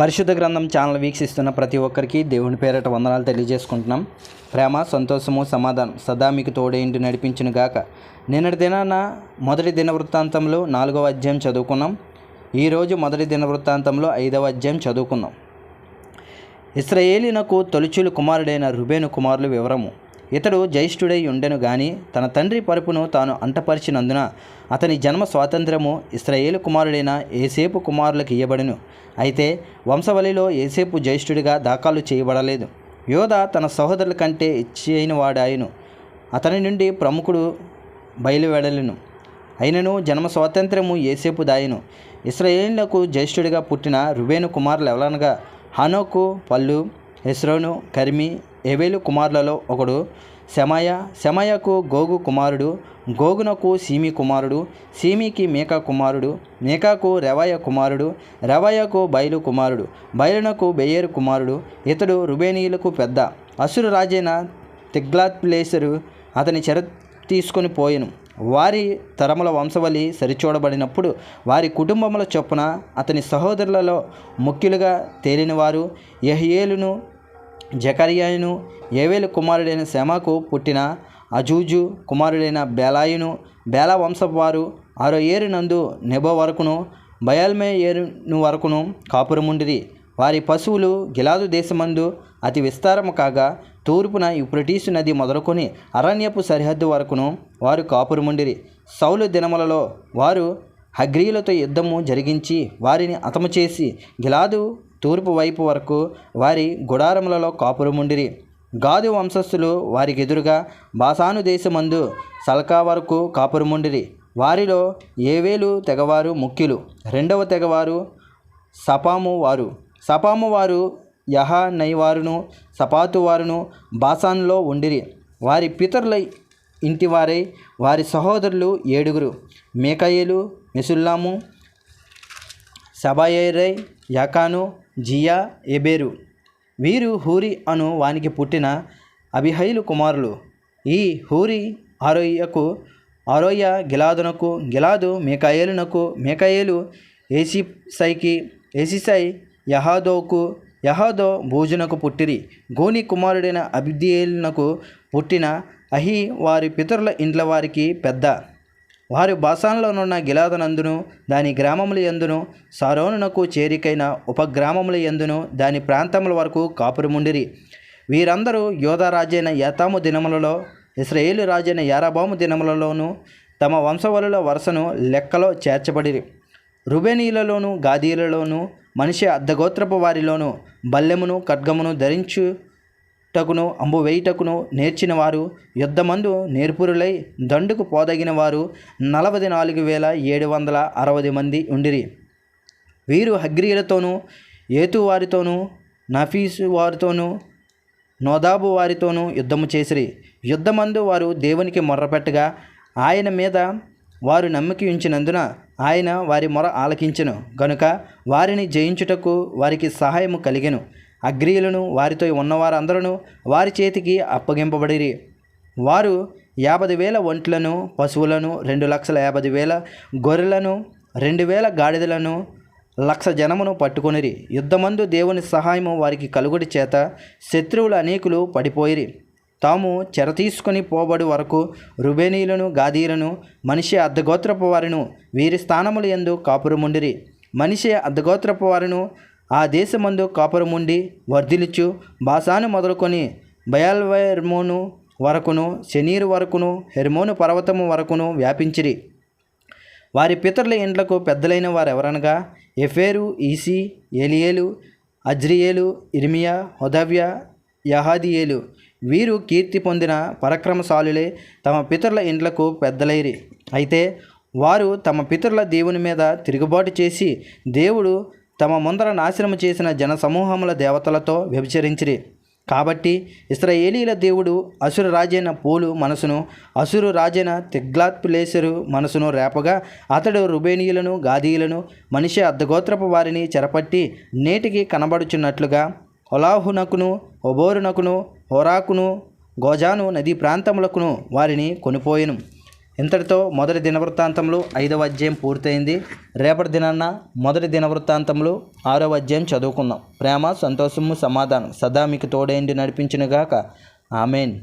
పరిశుద్ధ గ్రంథం ఛానల్ వీక్షిస్తున్న ప్రతి ఒక్కరికి దేవుని పేరట వందనాలు తెలియజేసుకుంటున్నాం. ప్రేమ సంతోషము సమాధానం సదా మీకు తోడేంటి నడిపించిన గాక. నిన్నటి దినాన మొదటి దిన వృత్తాంతంలో నాలుగవ అధ్యాయం చదువుకున్నాం. ఈరోజు మొదటి దిన వృత్తాంతంలో ఐదవ అధ్యాయం చదువుకున్నాం. ఇస్రయేలినకు తొలుచులు కుమారుడైన రుబేను కుమారులు వివరము. ఇతడు జయిష్ఠుడై ఉండెను గాని తన తండ్రి పరుపును తాను అంటపరిచినందున అతని జన్మ స్వాతంత్రము ఇస్రాయేలు కుమారుడైన ఏసేపు కుమారులకు ఇయ్యబడును. అయితే వంశవలిలో ఏసేపు జ్యేష్ఠుడిగా దాఖలు చేయబడలేదు. యోధ తన సహోదరుల కంటే ఇచ్చైన అతని నుండి ప్రముఖుడు బయలువెడలను. అయినను జన్మ స్వాతంత్రము ఏసేపు దాయను. ఇస్రాయేళ్ళకు జ్యేష్ఠుడిగా పుట్టిన రుబేను కుమారులు ఎవరనగా హనోకు పల్లు హెస్రోను కర్మి ఎవేలు కుమారులలో ఒకడు శమయ. శమయకు గోగు కుమారుడు గోగునకు సీమి కుమారుడు సీమికి మేకా కుమారుడు మేకాకు రెవయ కుమారుడు రెవయకు బయలు కుమారుడు బయలునకు బెయేరు కుమారుడు ఇతడు రుబేనీయులకు పెద్ద. అసురు రాజైన తిగ్లాత్లేసరు అతని చెర తీసుకొని పోయెను. వారి తరముల వంశవలి సరిచూడబడినప్పుడు వారి కుటుంబముల చొప్పున అతని సహోదరులలో ముఖ్యులుగా తేలినవారు యహియేలును జకరియాయును ఏవేలు కుమారుడైన శమకు పుట్టిన అజూజు కుమారుడైన బేలాయును బేలా వంశపు వారు ఆరో ఏరు నందు నెబో వరకును బయల్మే ఏరును వరకును కాపురముండిరి. వారి పశువులు గిలాదు దేశమందు అతి విస్తారము కాగా తూర్పున యుప్రటీసు నది మొదలుకొని అరణ్యపు సరిహద్దు వరకును వారు కాపురముండిరి. సౌలు దినములలో వారు హగ్రీలతో యుద్ధము జరిగించి వారిని అతము చేసి గిలాదు తూర్పు వైపు వరకు వారి గుడారములలో కాపురముండిరి. గాదు వంశస్థులు వారికి ఎదురుగా బాసాను దేశమందు సల్కా వరకు కాపురముండిరి. వారిలో ఏవేలు తెగవారు ముఖ్యులు? రెండవ తెగవారు సపాము వారు. సపాము వారు యహా నైవారును సపాతు వారును బాసాన్లో ఉండిరి. వారి పితరుల ఇంటివారై వారి సహోదరులు ఏడుగురు. మేకయేలు మెసుల్లాము సబాయేరై యాకాను జియా ఎబేరు వీరు హూరి అను వానికి పుట్టిన అభిహైలు కుమారులు. ఈ హూరి ఆరోయ్యకు ఆరోయ్య గిలాదునకు గిలాదు మేకాయేలునకు మేకాయేలు ఏసిసైకి ఏసిసై యహాదోకు యహాదో భూజునకు పుట్టిరి. గోని కుమారుడైన అబిదియేలునకు పుట్టిన అహి వారి పితరుల ఇండ్ల వారికి పెద్ద వారు బాసాన్లోనున్న గిలాదనందును దాని గ్రామముల ఎందును సారోనునకు చేరికైన ఉపగ్రామముల ఎందును దాని ప్రాంతముల వరకు కాపురముండిరి. వీరందరూ యోధరాజైన యతాము దినములలో ఇస్రాయేలు రాజైన యారాబాము దినములలోనూ తమ వంశవలుల వరుసను లెక్కలో చేర్చబడిరి. రుబెనీలలోను గాదీలలోను మనిషి అర్ధగోత్రపు వారిలోను బల్లెమును ఖడ్గమును ధరించు ధరించుటకును అంబు వేయుటకును నేర్చినవారు యుద్ధమందు నేర్పురులై దండుకు పోదగిన వారు నలభై నాలుగు వేల ఏడు వందల అరవై మంది ఉండిరి. వీరు హగ్రీలతోనూ ఏతు వారితోనూ నఫీసు వారితోనూ నోదాబు వారితోనూ యుద్ధము చేసిరి. యుద్ధమందు వారు దేవునికి మొర్రపెట్టగా ఆయన మీద వారు నమ్మకి ఉంచినందున ఆయన వారి మొర ఆలకించెను. గనుక వారిని జయించుటకు వారికి సహాయము కలిగెను. అగ్రీయులను వారితో ఉన్నవారందరూ వారి చేతికి అప్పగింపబడిరి. వారు యాభై వేల ఒంట్లను పశువులను రెండు లక్షల యాభై వేల గొర్రెలను రెండు వేల గాడిదలను లక్ష జనమును పట్టుకొనిరి. యుద్ధమందు దేవుని సహాయము వారికి కలుగుడి చేత శత్రువులు అనేకులు పడిపోయిరి. తాము చెర తీసుకొని పోబడి వరకు రుబేనీలను గాదీలను మనిషి అర్ధగోత్రపు వారిను వీరి స్థానములు ఎందు కాపురముండిరి. మనిషి అర్ధగోత్రపు వారిను ఆ దేశమందు కాపురముండి వర్ధిలిచు బాసాను మొదలుకొని బయాల్వెర్మోను వరకును శనీరు వరకును హెర్మోను పర్వతము వరకును వ్యాపించిరి. వారి పితరుల ఇండ్లకు పెద్దలైన వారెవరనగా? ఎఫేరు ఈసీ ఏలియేలు అజ్రియేలు ఇర్మియా హొదవ్య యహాదియేలు. వీరు కీర్తి పొందిన పరక్రమశాలులే తమ పితరుల ఇండ్లకు పెద్దలైరి. అయితే వారు తమ పితరుల దేవుని మీద తిరుగుబాటు చేసి దేవుడు తమ ముందర నాశనము చేసిన జన సమూహముల దేవతలతో వ్యభిచరించిరి. కాబట్టి ఇస్రాయేలీల దేవుడు అసురు రాజైన పూలు మనసును అసురు రాజైన తిగ్లాత్పులేసరు మనసును రేపగా అతడు రుబేనీయులను గాదీయులను మనిషి అర్ధగోత్రపు వారిని చెరపట్టి నేటికి కనబడుచున్నట్లుగా ఒలాహునకును ఒబోరునకును హోరాకును గోజాను నదీ ప్రాంతములకును వారిని కొనిపోయెను. ఇంతటితో మొదటి దినవృత్తాంతంలో ఐదవ అధ్యాయం పూర్తయింది. రేపటి దినాన్న మొదటి దినవృత్తాంతంలో ఆరవ అధ్యాయం చదువుకుందాం. ప్రేమ సంతోషము సమాధానం సదా మీకు తోడైండి నడిపించినగాక. ఆమెన్.